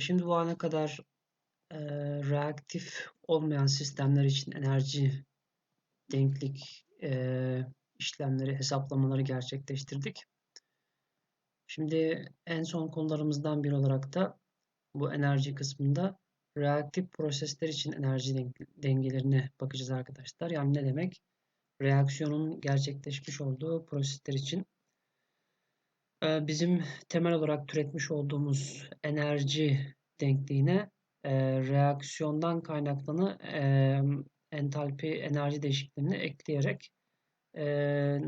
Şimdi bu ana kadar e, reaktif olmayan sistemler için enerji denklik e, işlemleri, hesaplamaları gerçekleştirdik. Şimdi en son konularımızdan biri olarak da bu enerji kısmında reaktif prosesler için enerji dengelerine bakacağız arkadaşlar. Yani ne demek? Reaksiyonun gerçekleşmiş olduğu prosesler için bizim temel olarak türetmiş olduğumuz enerji denkliğine e, reaksiyondan kaynaklanan e, entalpi enerji değişikliğini ekleyerek e,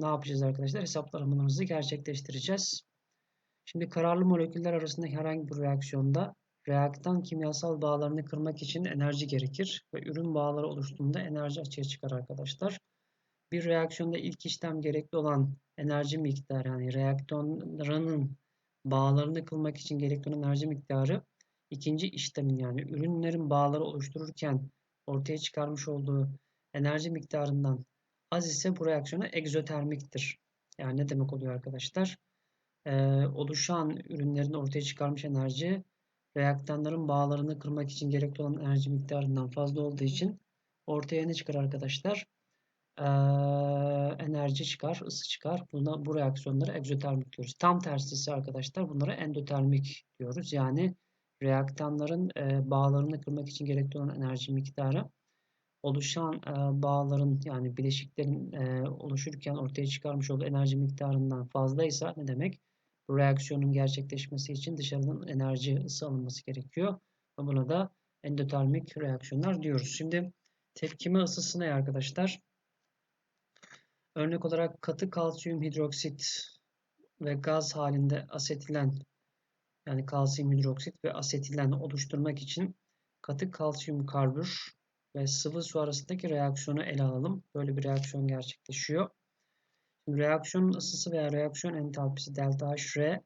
ne yapacağız arkadaşlar? Hesaplamalarımızı gerçekleştireceğiz. Şimdi kararlı moleküller arasındaki herhangi bir reaksiyonda reaktan kimyasal bağlarını kırmak için enerji gerekir ve ürün bağları oluştuğunda enerji açığa çıkar arkadaşlar. Bir reaksiyonda ilk işlem gerekli olan enerji miktarı yani reaktörün bağlarını kılmak için gerekli olan enerji miktarı ikinci işlemin yani ürünlerin bağları oluştururken ortaya çıkarmış olduğu enerji miktarından az ise bu reaksiyona egzotermiktir. Yani ne demek oluyor arkadaşlar? Ee, oluşan ürünlerin ortaya çıkarmış enerji reaktanların bağlarını kırmak için gerekli olan enerji miktarından fazla olduğu için ortaya ne çıkar arkadaşlar? Enerji çıkar, ısı çıkar. Buna, bu reaksiyonlara egzotermik diyoruz. Tam tersi ise arkadaşlar bunlara endotermik diyoruz. Yani reaktanların e, bağlarını kırmak için gerekli olan enerji miktarı oluşan e, bağların yani bileşiklerin e, oluşurken ortaya çıkarmış olduğu enerji miktarından fazlaysa ne demek? Bu reaksiyonun gerçekleşmesi için dışarıdan enerji ısı alınması gerekiyor. Buna da endotermik reaksiyonlar diyoruz. Şimdi tepkime ısısı ne arkadaşlar? Örnek olarak katı kalsiyum hidroksit ve gaz halinde asetilen yani kalsiyum hidroksit ve asetilen oluşturmak için katı kalsiyum karbür ve sıvı su arasındaki reaksiyonu ele alalım. Böyle bir reaksiyon gerçekleşiyor. Şimdi reaksiyonun ısısı veya reaksiyon entalpisi delta H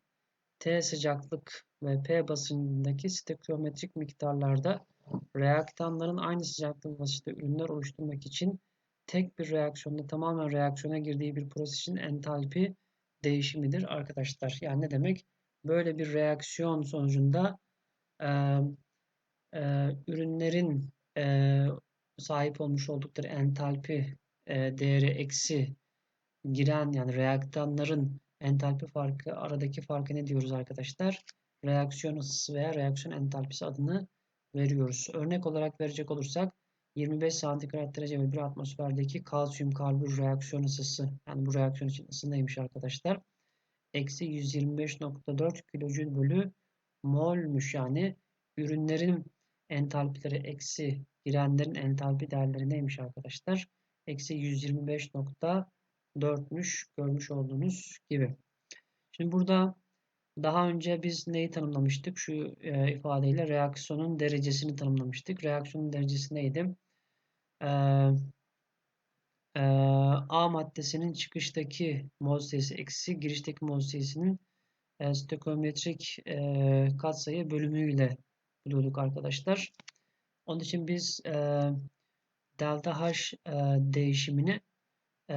T sıcaklık ve P basıncındaki stoichiometrik miktarlarda reaktanların aynı sıcaklık basınçta ürünler oluşturmak için tek bir reaksiyonda tamamen reaksiyona girdiği bir prosesin entalpi değişimidir arkadaşlar. Yani ne demek? Böyle bir reaksiyon sonucunda e, e, ürünlerin e, sahip olmuş oldukları entalpi e, değeri eksi giren yani reaktanların entalpi farkı aradaki farkı ne diyoruz arkadaşlar? Reaksiyon ısısı veya reaksiyon entalpisi adını veriyoruz. Örnek olarak verecek olursak 25 santigrat derece ve bir atmosferdeki kalsiyum karbür reaksiyon ısısı yani bu reaksiyon için ısı neymiş arkadaşlar? Eksi 125.4 kilojül bölü molmuş yani ürünlerin entalpileri eksi girenlerin entalpi değerleri neymiş arkadaşlar? Eksi 125.4'müş görmüş olduğunuz gibi. Şimdi burada daha önce biz neyi tanımlamıştık? Şu e, ifadeyle reaksiyonun derecesini tanımlamıştık. Reaksiyonun derecesi neydi? Ee, e, A maddesinin çıkıştaki mol sayısı eksi girişteki mol sayısının e, stoikometrik e, katsayı bölümüyle buluyorduk arkadaşlar. Onun için biz e, delta H e, değişimini e,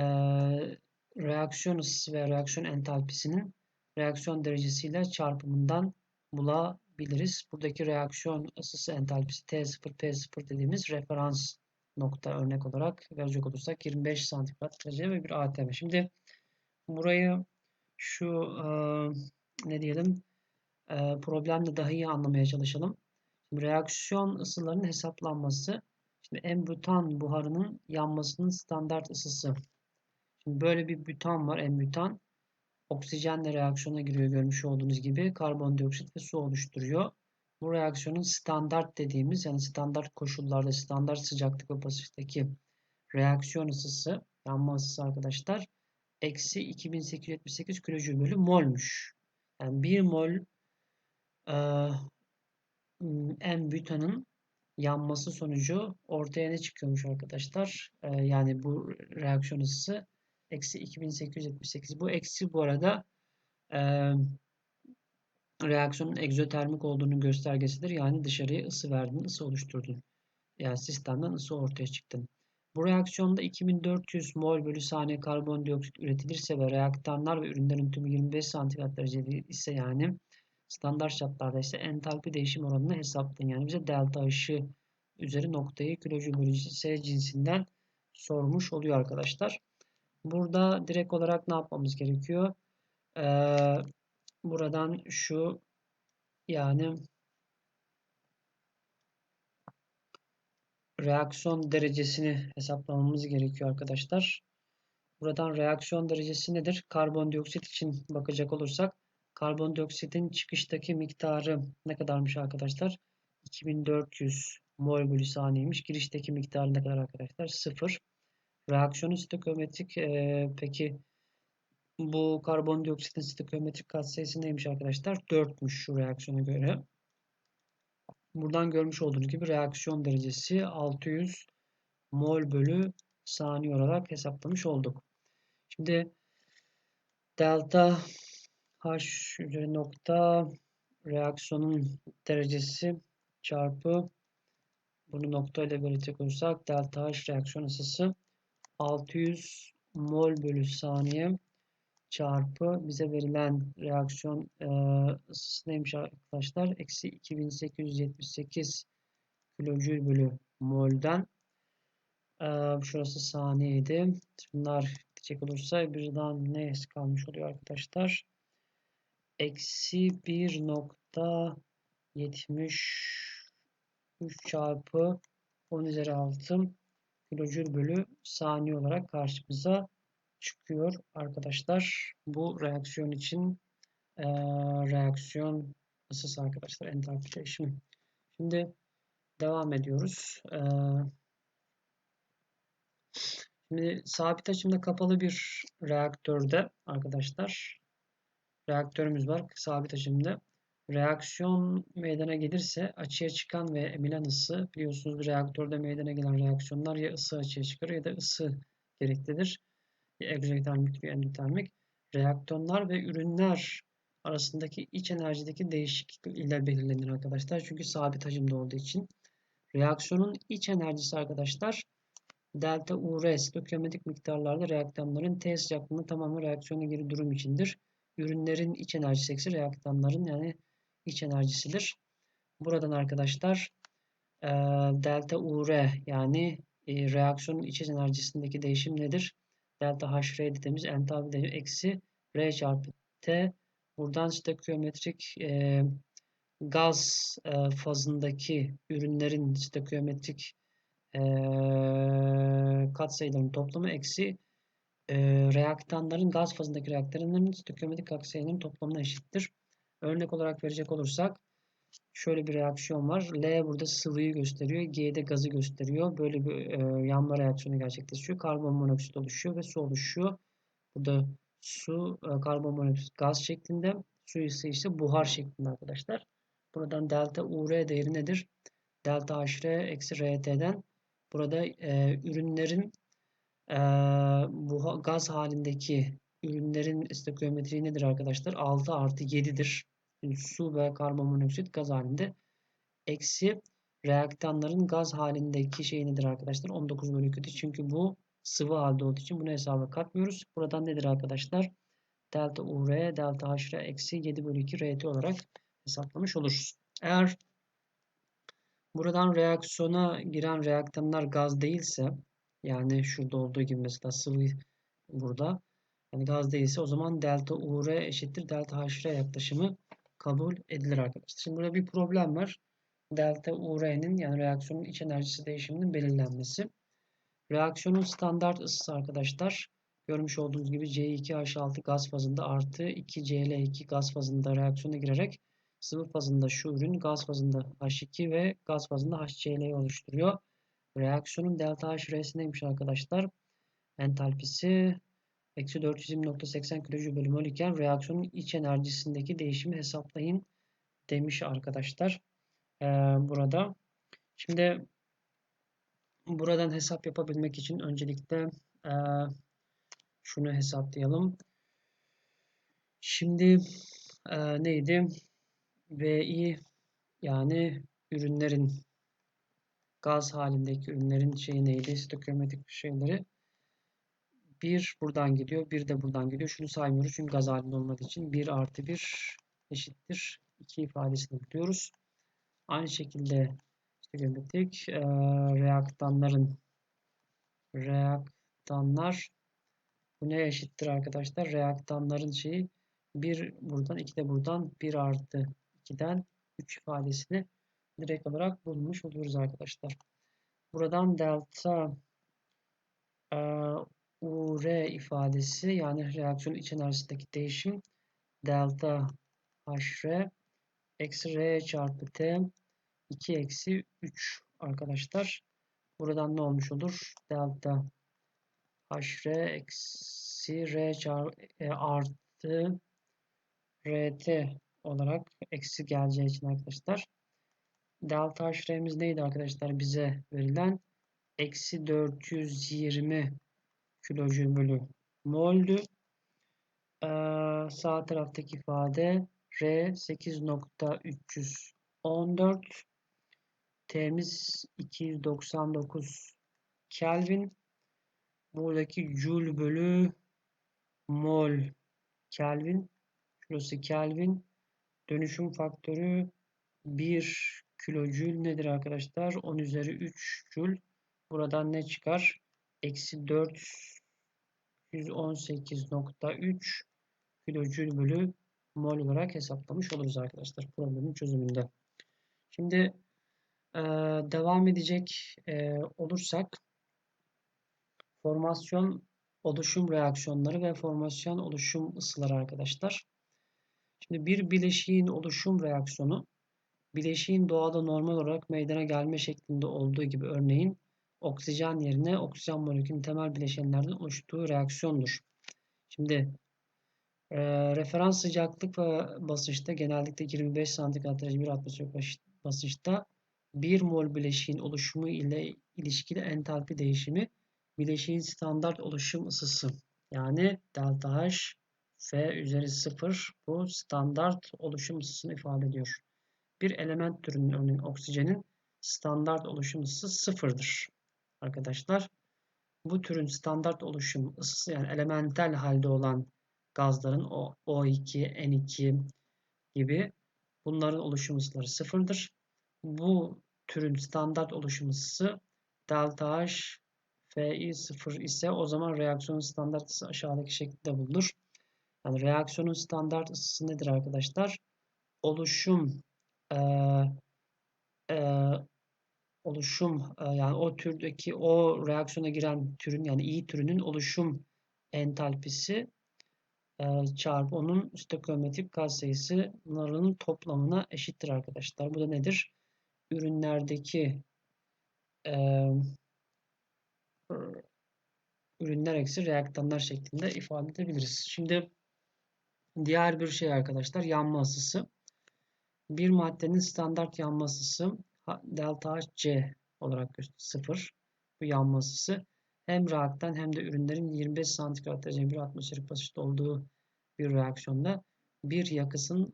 reaksiyon ısısı ve reaksiyon entalpisinin reaksiyon derecesiyle çarpımından bulabiliriz. Buradaki reaksiyon ısısı entalpisi T0, P0 dediğimiz referans nokta örnek olarak verecek olursak 25 santigrat derece ve bir ATM. Şimdi burayı şu e, ne diyelim e, problemle daha iyi anlamaya çalışalım. Şimdi reaksiyon ısılarının hesaplanması. Şimdi en butan buharının yanmasının standart ısısı. Şimdi böyle bir butan var en butan. Oksijenle reaksiyona giriyor görmüş olduğunuz gibi karbondioksit ve su oluşturuyor. Bu reaksiyonun standart dediğimiz yani standart koşullarda standart sıcaklık ve basınçtaki reaksiyon ısısı yanma ısısı arkadaşlar eksi 2878 kilojül bölü molmuş. Yani 1 mol e, en butanın yanması sonucu ortaya ne çıkıyormuş arkadaşlar? E, yani bu reaksiyon ısısı eksi 2878. Bu eksi bu arada e, reaksiyonun egzotermik olduğunu göstergesidir. Yani dışarıya ısı verdin, ısı oluşturdun. Yani sistemden ısı ortaya çıktın. Bu reaksiyonda 2400 mol bölü saniye karbondioksit üretilirse ve reaktanlar ve ürünlerin tümü 25 santigrat derecede ise yani Standart şartlarda ise entalpi değişim oranını hesaplayın. Yani bize delta ışığı üzeri noktayı kilojül bölü S cinsinden sormuş oluyor arkadaşlar. Burada direkt olarak ne yapmamız gerekiyor? Ee, buradan şu yani reaksiyon derecesini hesaplamamız gerekiyor arkadaşlar. Buradan reaksiyon derecesi nedir? Karbondioksit için bakacak olursak karbondioksitin çıkıştaki miktarı ne kadarmış arkadaşlar? 2400 mol bölü saniyeymiş. Girişteki miktarı ne kadar arkadaşlar? 0. Reaksiyonun stoichiometrik e, peki bu karbondioksitin stoichiometrik katsayısı neymiş arkadaşlar? 4'müş şu reaksiyona göre. Buradan görmüş olduğunuz gibi reaksiyon derecesi 600 mol bölü saniye olarak hesaplamış olduk. Şimdi delta H üzeri nokta reaksiyonun derecesi çarpı bunu nokta ile belirtecek olursak delta H reaksiyon ısısı 600 mol bölü saniye çarpı bize verilen reaksiyon e, ısısı neymiş arkadaşlar? Eksi 2878 kilojül bölü molden e, şurası saniyeydi. Bunlar gidecek olursa birden ne kalmış oluyor arkadaşlar? Eksi 1.73 çarpı 10 üzeri 6 kilojül bölü saniye olarak karşımıza çıkıyor arkadaşlar. Bu reaksiyon için e, reaksiyon ısısı arkadaşlar entalpi değişimi. Şimdi devam ediyoruz. E, şimdi sabit açımda kapalı bir reaktörde arkadaşlar reaktörümüz var sabit açımda. Reaksiyon meydana gelirse açıya çıkan ve emilen ısı biliyorsunuz bir reaktörde meydana gelen reaksiyonlar ya ısı açığa çıkar ya da ısı gereklidir egzotermik ve endotermik reaktörler ve ürünler arasındaki iç enerjideki değişiklik ile belirlenir arkadaşlar. Çünkü sabit hacimde olduğu için. Reaksiyonun iç enerjisi arkadaşlar delta UR stoichiometrik miktarlarla reaktanların T sıcaklığında tamamen reaksiyona geri durum içindir. Ürünlerin iç enerjisi eksi reaktanların yani iç enerjisidir. Buradan arkadaşlar delta UR yani reaksiyonun iç enerjisindeki değişim nedir? Delta H R dediğimiz entalpi değeri eksi R çarpı T. Buradan stoichiometrik e, gaz e, fazındaki ürünlerin stoichiometrik e, katsayılarının toplamı eksi e, reaktanların gaz fazındaki reaktörlerin stoichiometrik katsayılarının toplamına eşittir. Örnek olarak verecek olursak şöyle bir reaksiyon var. L burada sıvıyı gösteriyor. G de gazı gösteriyor. Böyle bir e, yanma reaksiyonu gerçekleşiyor. Karbon monoksit oluşuyor ve su oluşuyor. Burada su, e, karbon monoksit gaz şeklinde. Su ise işte buhar şeklinde arkadaşlar. Buradan delta UR değeri nedir? Delta HR eksi RT'den burada e, ürünlerin e, bu gaz halindeki ürünlerin stoichiometriği nedir arkadaşlar? 6 artı 7'dir su ve karbonmonoksit gaz halinde. Eksi reaktanların gaz halindeki şey nedir arkadaşlar? 19 bölü 2. Çünkü bu sıvı halde olduğu için bunu hesaba katmıyoruz. Buradan nedir arkadaşlar? Delta UR, delta HR eksi 7 bölü 2 RT olarak hesaplamış oluruz. Eğer buradan reaksiyona giren reaktanlar gaz değilse yani şurada olduğu gibi mesela sıvı burada yani gaz değilse o zaman delta UR eşittir delta HR yaklaşımı kabul edilir arkadaşlar. Şimdi burada bir problem var. Delta UR'nin yani reaksiyonun iç enerjisi değişiminin belirlenmesi. Reaksiyonun standart ısısı arkadaşlar görmüş olduğunuz gibi C2H6 gaz fazında artı 2Cl2 gaz fazında reaksiyona girerek sıvı fazında şu ürün gaz fazında H2 ve gaz fazında HCl oluşturuyor. Reaksiyonun delta H neymiş arkadaşlar? Entalpisi eksi 420.80 kilojül bölü mol iken reaksiyonun iç enerjisindeki değişimi hesaplayın demiş arkadaşlar. Ee, burada. Şimdi buradan hesap yapabilmek için öncelikle e, şunu hesaplayalım. Şimdi e, neydi? VI yani ürünlerin gaz halindeki ürünlerin şeyi neydi? Stoichiometrik şeyleri bir buradan gidiyor. Bir de buradan gidiyor. Şunu saymıyoruz çünkü gaz halinde olmadığı için 1 artı 1 eşittir 2 ifadesini buluyoruz. Aynı şekilde işte geometrik e, reaktanların reaktanlar bu neye eşittir arkadaşlar? Reaktanların şeyi 1 buradan 2 de buradan 1 artı 2'den 3 ifadesini direkt olarak bulmuş oluyoruz arkadaşlar. Buradan delta e, UR ifadesi yani reaksiyon iç enerjisindeki değişim delta HR eksi R çarpı T 2 eksi 3 arkadaşlar. Buradan ne olmuş olur? Delta HR eksi R çarpı e, artı RT olarak eksi geleceği için arkadaşlar. Delta HR'miz neydi arkadaşlar? Bize verilen eksi 420 kilojül bölü mol'dü. Ee, sağ taraftaki ifade R 8.314 T'miz 299 Kelvin. Buradaki Joule bölü mol Kelvin. Şurası Kelvin. Dönüşüm faktörü 1 kilojül nedir arkadaşlar? 10 üzeri 3 jül. Buradan ne çıkar? Eksi 418.3 kilojül bölü mol olarak hesaplamış oluruz arkadaşlar problemin çözümünde. Şimdi e, devam edecek e, olursak formasyon oluşum reaksiyonları ve formasyon oluşum ısıları arkadaşlar. Şimdi bir bileşiğin oluşum reaksiyonu bileşiğin doğada normal olarak meydana gelme şeklinde olduğu gibi örneğin oksijen yerine oksijen molekülünün temel bileşenlerden oluştuğu reaksiyondur. Şimdi e, referans sıcaklık ve basınçta genellikle 25 santigrat derece bir atmosfer basınçta 1 mol bileşiğin oluşumu ile ilişkili entalpi değişimi bileşiğin standart oluşum ısısı yani delta H F üzeri 0 bu standart oluşum ısısını ifade ediyor. Bir element türünün örneğin oksijenin standart oluşum ısısı sıfırdır. Arkadaşlar bu türün standart oluşum ısısı yani elementel halde olan gazların o O2, N2 gibi bunların oluşum ısıları sıfırdır. Bu türün standart oluşum ısısı delta H Fi sıfır ise o zaman reaksiyonun standart ısı aşağıdaki şekilde bulunur. Yani reaksiyonun standart ısısı nedir arkadaşlar? Oluşum e, e, oluşum e, yani o türdeki o reaksiyona giren türün yani iyi türünün oluşum entalpisi e, çarpı onun stoichiometrik gaz sayısının toplamına eşittir arkadaşlar. Bu da nedir? Ürünlerdeki e, ürünler eksi reaktanlar şeklinde ifade edebiliriz. Şimdi diğer bir şey arkadaşlar yanma ısısı. Bir maddenin standart yanma ısısı delta HC olarak sıfır. Bu yanma ısısı hem reaktan hem de ürünlerin 25 santigrat derece bir atmosferik basınçta olduğu bir reaksiyonda bir yakısın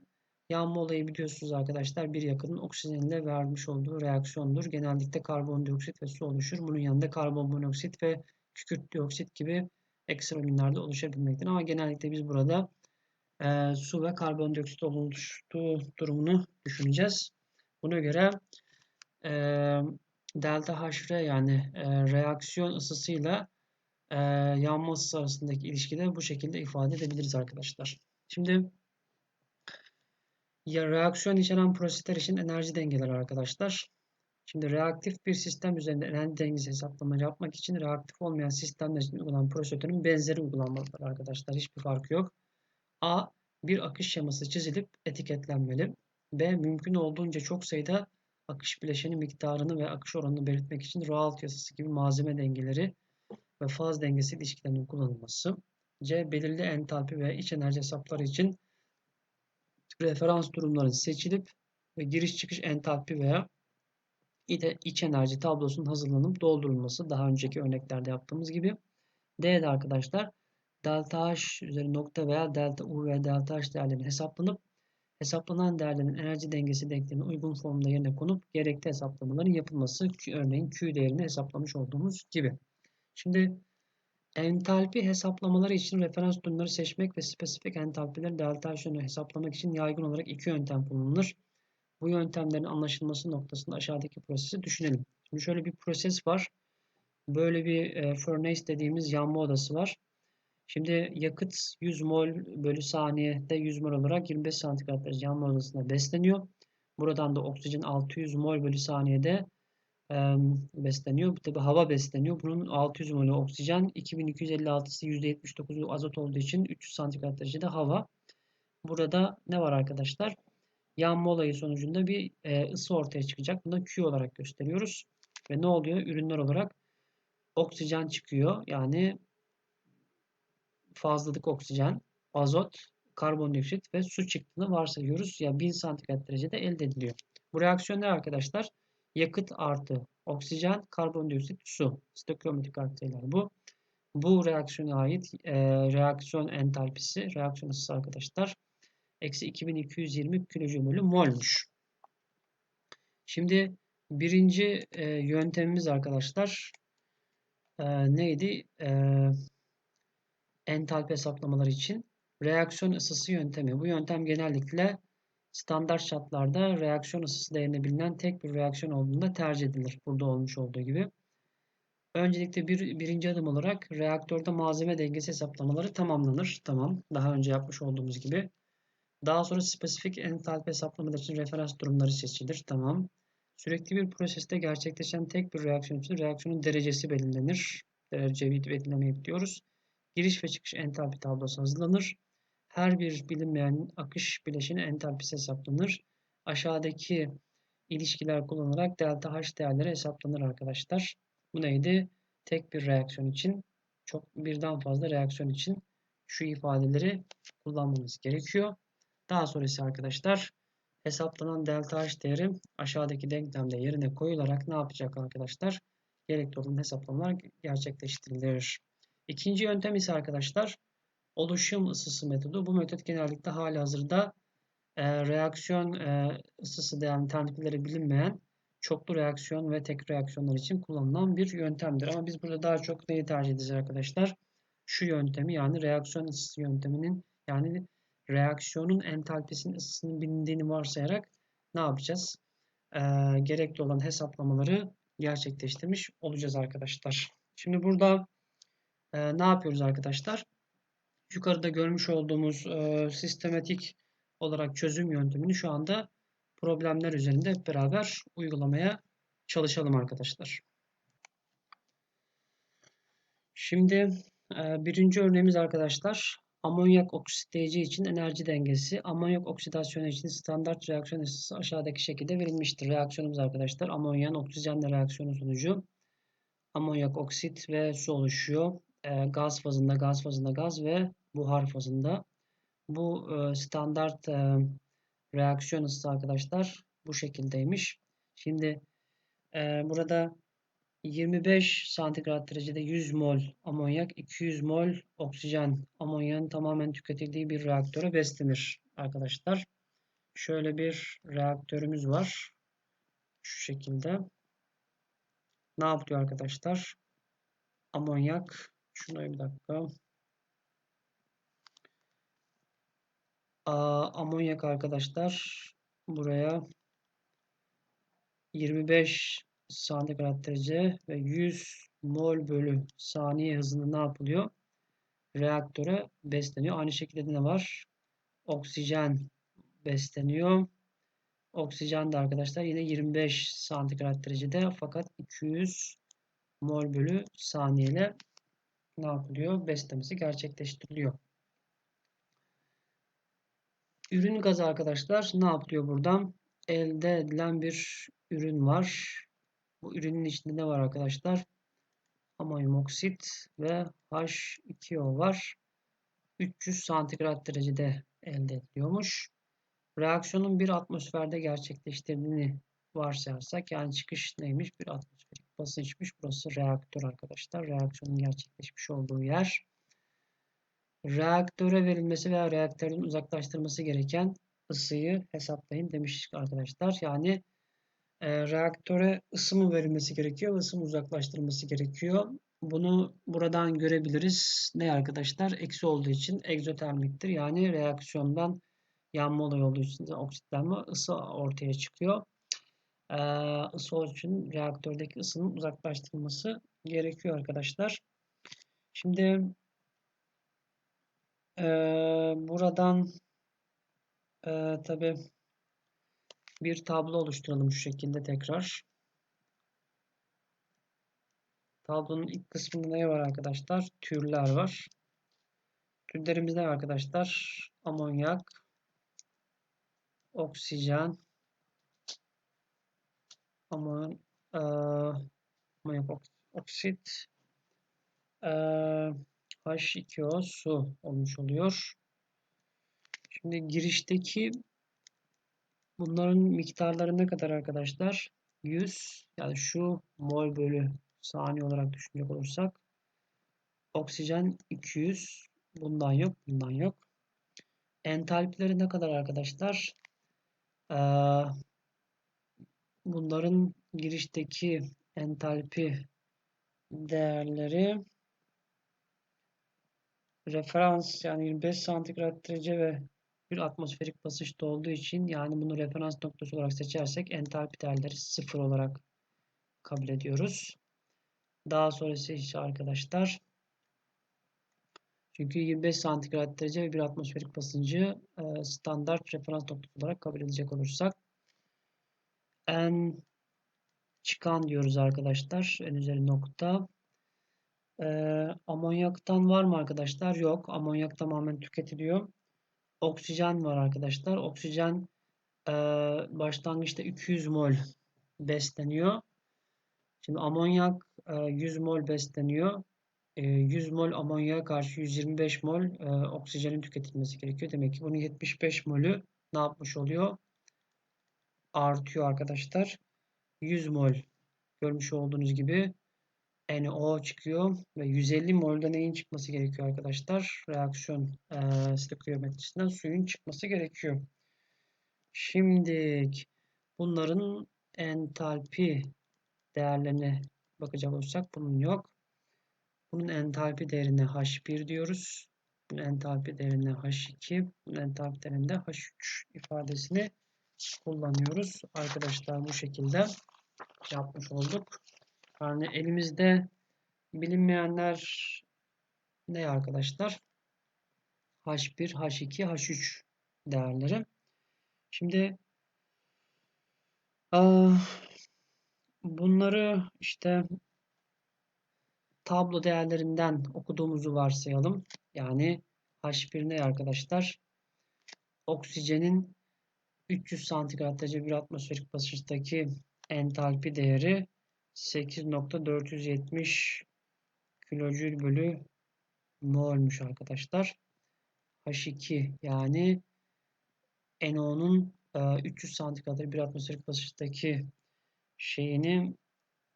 yanma olayı biliyorsunuz arkadaşlar bir yakının oksijenle vermiş olduğu reaksiyondur. Genellikle karbondioksit ve su oluşur. Bunun yanında karbon monoksit ve kükürt dioksit gibi ekstra ürünlerde oluşabilmektedir. Ama genellikle biz burada e, su ve karbondioksit oluştuğu durumunu düşüneceğiz. Buna göre e, delta HR yani e, reaksiyon ısısıyla e, yanma ısısı arasındaki ilişkide bu şekilde ifade edebiliriz arkadaşlar. Şimdi ya reaksiyon içeren prosesler için enerji dengeleri arkadaşlar. Şimdi reaktif bir sistem üzerinde enerji dengesi hesaplama yapmak için reaktif olmayan sistemler için uygulanan prosedürün benzeri uygulanmalıdır arkadaşlar. Hiçbir farkı yok. A. Bir akış şeması çizilip etiketlenmeli. B. Mümkün olduğunca çok sayıda akış bileşeni miktarını ve akış oranını belirtmek için Raoult yasası gibi malzeme dengeleri ve faz dengesi ilişkilerinin kullanılması. C. Belirli entalpi ve iç enerji hesapları için referans durumların seçilip ve giriş çıkış entalpi veya iç enerji tablosunun hazırlanıp doldurulması daha önceki örneklerde yaptığımız gibi. D'de arkadaşlar delta H üzeri nokta veya delta U ve delta H değerlerinin hesaplanıp hesaplanan değerlerin enerji dengesi denklemine uygun formda yerine konup gerekli hesaplamaların yapılması örneğin Q değerini hesaplamış olduğumuz gibi. Şimdi Entalpi hesaplamaları için referans durumları seçmek ve spesifik entalpileri delta H'ını hesaplamak için yaygın olarak iki yöntem kullanılır. Bu yöntemlerin anlaşılması noktasında aşağıdaki prosesi düşünelim. Şimdi şöyle bir proses var. Böyle bir e, furnace dediğimiz yanma odası var. Şimdi yakıt 100 mol bölü saniyede 100 mol olarak 25 santigrat derece yanma odasında besleniyor. Buradan da oksijen 600 mol bölü saniyede e, besleniyor. Tabi hava besleniyor. Bunun 600 mol oksijen, 2256'sı %79'u azot olduğu için 300 santigrat derecede hava. Burada ne var arkadaşlar? Yanma olayı sonucunda bir e, ısı ortaya çıkacak. Bunu Q olarak gösteriyoruz. Ve ne oluyor? Ürünler olarak oksijen çıkıyor. Yani fazlalık oksijen, azot, karbondioksit ve su çıktığını varsayıyoruz. Ya 1000 santigrat derecede elde ediliyor. Bu reaksiyon ne arkadaşlar? Yakıt artı oksijen, karbondioksit, su. Stoichiometrik karakterler bu. Bu reaksiyona ait e, reaksiyon entalpisi, reaksiyon ısısı arkadaşlar. Eksi 2220 kilojül molmuş. Şimdi birinci e, yöntemimiz arkadaşlar e, neydi? E, entalpi hesaplamaları için reaksiyon ısısı yöntemi. Bu yöntem genellikle standart şartlarda reaksiyon ısısı değerini bilinen tek bir reaksiyon olduğunda tercih edilir. Burada olmuş olduğu gibi. Öncelikle bir, birinci adım olarak reaktörde malzeme dengesi hesaplamaları tamamlanır. Tamam. Daha önce yapmış olduğumuz gibi. Daha sonra spesifik entalpi hesaplamaları için referans durumları seçilir. Tamam. Sürekli bir proseste gerçekleşen tek bir reaksiyon için reaksiyonun derecesi belirlenir. Derece belirlemeyi diyoruz. Giriş ve çıkış entalpi tablosu hazırlanır. Her bir bilinmeyen akış bileşeni entalpisi hesaplanır. Aşağıdaki ilişkiler kullanılarak delta H değerleri hesaplanır arkadaşlar. Bu neydi? Tek bir reaksiyon için, çok birden fazla reaksiyon için şu ifadeleri kullanmamız gerekiyor. Daha sonra ise arkadaşlar hesaplanan delta H değeri aşağıdaki denklemde yerine koyularak ne yapacak arkadaşlar? Gerekli olan hesaplamalar gerçekleştirilir. İkinci yöntem ise arkadaşlar oluşum ısısı metodu. Bu metot genellikle hali hazırda e, reaksiyon e, ısısı değerli termikleri bilinmeyen çoklu reaksiyon ve tek reaksiyonlar için kullanılan bir yöntemdir. Ama biz burada daha çok neyi tercih edeceğiz arkadaşlar? Şu yöntemi yani reaksiyon ısısı yönteminin yani reaksiyonun entalpisinin ısısının bilindiğini varsayarak ne yapacağız? E, gerekli olan hesaplamaları gerçekleştirmiş olacağız arkadaşlar. Şimdi burada e, ne yapıyoruz arkadaşlar? Yukarıda görmüş olduğumuz e, sistematik olarak çözüm yöntemini şu anda problemler üzerinde hep beraber uygulamaya çalışalım arkadaşlar. Şimdi e, birinci örneğimiz arkadaşlar amonyak oksitleyici için enerji dengesi. Amonyak oksidasyonu için standart reaksiyon ısısı aşağıdaki şekilde verilmiştir. Reaksiyonumuz arkadaşlar amonyan oksijenle reaksiyonu sonucu amonyak oksit ve su oluşuyor e, gaz fazında, gaz fazında gaz ve buhar fazında. Bu e, standart e, reaksiyon ısısı arkadaşlar bu şekildeymiş. Şimdi e, burada 25 santigrat derecede 100 mol amonyak, 200 mol oksijen amonyanın tamamen tüketildiği bir reaktöre beslenir arkadaşlar. Şöyle bir reaktörümüz var. Şu şekilde. Ne yapıyor arkadaşlar? Amonyak Şuna bir dakika. Aa, amonyak arkadaşlar. Buraya 25 santigrat derece ve 100 mol bölü saniye hızında ne yapılıyor? Reaktöre besleniyor. Aynı şekilde ne var? Oksijen besleniyor. Oksijen de arkadaşlar yine 25 santigrat derecede fakat 200 mol bölü saniye ile ne yapılıyor? Beslemesi gerçekleştiriliyor. Ürün gazı arkadaşlar ne yapıyor buradan? Elde edilen bir ürün var. Bu ürünün içinde ne var arkadaşlar? Amonyum oksit ve H2O var. 300 santigrat derecede elde ediliyormuş. Reaksiyonun bir atmosferde gerçekleştirdiğini varsayarsak yani çıkış neymiş? Bir atmosferik basınçmış. Burası reaktör arkadaşlar. Reaksiyonun gerçekleşmiş olduğu yer. Reaktöre verilmesi veya reaktörün uzaklaştırması gereken ısıyı hesaplayın demiştik arkadaşlar. Yani e, reaktöre ısı mı verilmesi gerekiyor, ısı mı uzaklaştırması gerekiyor. bunu buradan görebiliriz. Ne arkadaşlar? Eksi olduğu için egzotermiktir. Yani reaksiyondan yanma olayı olduğu için oksitlenme ısı ortaya çıkıyor. Isı için reaktördeki ısının uzaklaştırılması gerekiyor arkadaşlar. Şimdi e, buradan e, tabi bir tablo oluşturalım şu şekilde tekrar. Tablonun ilk kısmında ne var arkadaşlar? Türler var. Türlerimiz ne arkadaşlar? Amonyak, oksijen, amon, e, amonyak oksit, e, H2O su olmuş oluyor. Şimdi girişteki bunların miktarları ne kadar arkadaşlar? 100 yani şu mol bölü saniye olarak düşünecek olursak oksijen 200 bundan yok bundan yok. Entalpileri ne kadar arkadaşlar? Ee, bunların girişteki entalpi değerleri referans yani 25 santigrat derece ve bir atmosferik basınçta olduğu için yani bunu referans noktası olarak seçersek entalpi değerleri sıfır olarak kabul ediyoruz. Daha sonrası ise arkadaşlar çünkü 25 santigrat derece ve bir atmosferik basıncı standart referans noktası olarak kabul edecek olursak en çıkan diyoruz arkadaşlar. En üzeri nokta. E, amonyaktan var mı arkadaşlar? Yok. Amonyak tamamen tüketiliyor. Oksijen var arkadaşlar. Oksijen e, başlangıçta 200 mol besleniyor. Şimdi amonyak 100 mol besleniyor. 100 mol amonyağa karşı 125 mol oksijenin tüketilmesi gerekiyor. Demek ki bunun 75 molü ne yapmış oluyor? Artıyor arkadaşlar. 100 mol görmüş olduğunuz gibi NO çıkıyor ve 150 molda neyin çıkması gerekiyor arkadaşlar? Reaksiyon e, stoikiyometrisinden suyun çıkması gerekiyor. Şimdi bunların entalpi değerlerine bakacak olursak bunun yok. Bunun entalpi değerine H1 diyoruz. Bunun entalpi değerine H2, bunun entalpi değerinde H3 ifadesini kullanıyoruz. Arkadaşlar bu şekilde yapmış olduk. Yani elimizde bilinmeyenler ne arkadaşlar? H1, H2, H3 değerleri. Şimdi bunları işte tablo değerlerinden okuduğumuzu varsayalım. Yani H1 ne arkadaşlar? Oksijenin 300 santigrat derece bir atmosferik basınçtaki entalpi değeri 8.470 kilojül bölü molmuş arkadaşlar. H2 yani NO'nun 300 santigrat derece bir atmosferik basınçtaki şeyini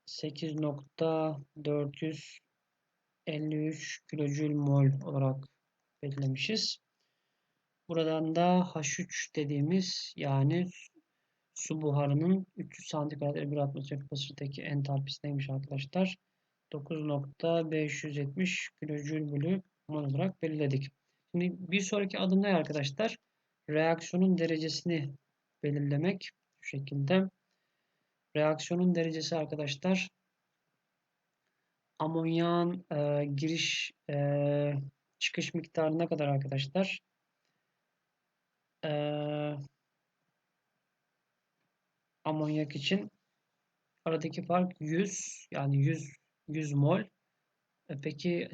8.453 kilojül mol olarak belirlemişiz. Buradan da H3 dediğimiz yani su buharının 300 santigrat bir atmosfer basınçtaki entalpisi neymiş arkadaşlar? 9.570 kilojül bölü mol olarak belirledik. Şimdi bir sonraki adım ne arkadaşlar? Reaksiyonun derecesini belirlemek. Şu şekilde. Reaksiyonun derecesi arkadaşlar amonyağın e, giriş e, çıkış miktarı ne kadar arkadaşlar? E, amonyak için aradaki fark 100 yani 100 100 mol. E, peki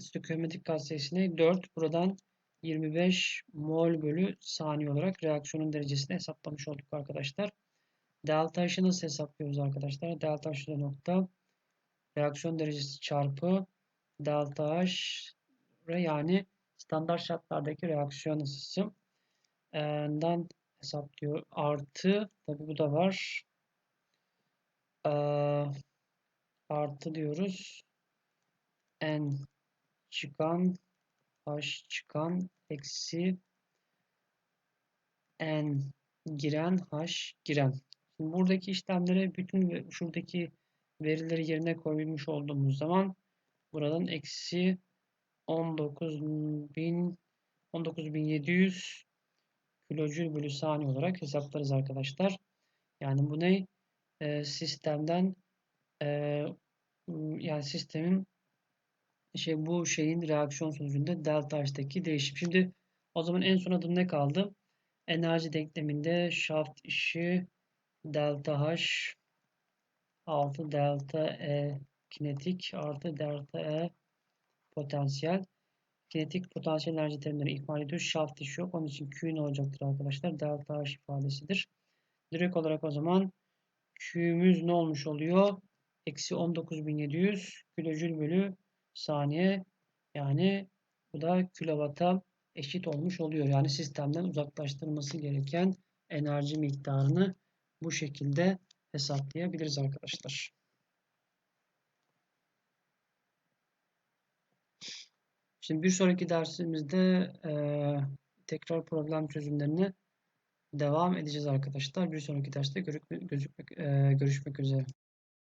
sayısı ne? 4. Buradan 25 mol bölü saniye olarak reaksiyonun derecesini hesaplamış olduk arkadaşlar. Delta H'ı nasıl hesaplıyoruz arkadaşlar? Delta H nokta reaksiyon derecesi çarpı delta H yani standart şartlardaki reaksiyon ısısı dan hesaplıyor. Artı tabi bu da var. Ee, artı diyoruz. N çıkan H çıkan eksi N giren H giren. Şimdi buradaki işlemlere bütün şuradaki verileri yerine koymuş olduğumuz zaman buradan eksi 19.000 19.700 kilojül bölü saniye olarak hesaplarız arkadaşlar. Yani bu ne? E, sistemden e, yani sistemin şey bu şeyin reaksiyon sonucunda delta H'taki değişim. Şimdi o zaman en son adım ne kaldı? Enerji denkleminde shaft işi delta H artı delta E kinetik artı delta E potansiyel. Kinetik potansiyel enerji terimleri ihmal ediyor. Shaft işi yok. Onun için Q ne olacaktır arkadaşlar? Delta H ifadesidir. Direkt olarak o zaman Q'müz ne olmuş oluyor? Eksi 19.700 kilojül bölü saniye. Yani bu da kilovata eşit olmuş oluyor. Yani sistemden uzaklaştırılması gereken enerji miktarını bu şekilde hesaplayabiliriz arkadaşlar. Şimdi bir sonraki dersimizde e, tekrar problem çözümlerine devam edeceğiz arkadaşlar. Bir sonraki derste görüşmek, e, görüşmek üzere.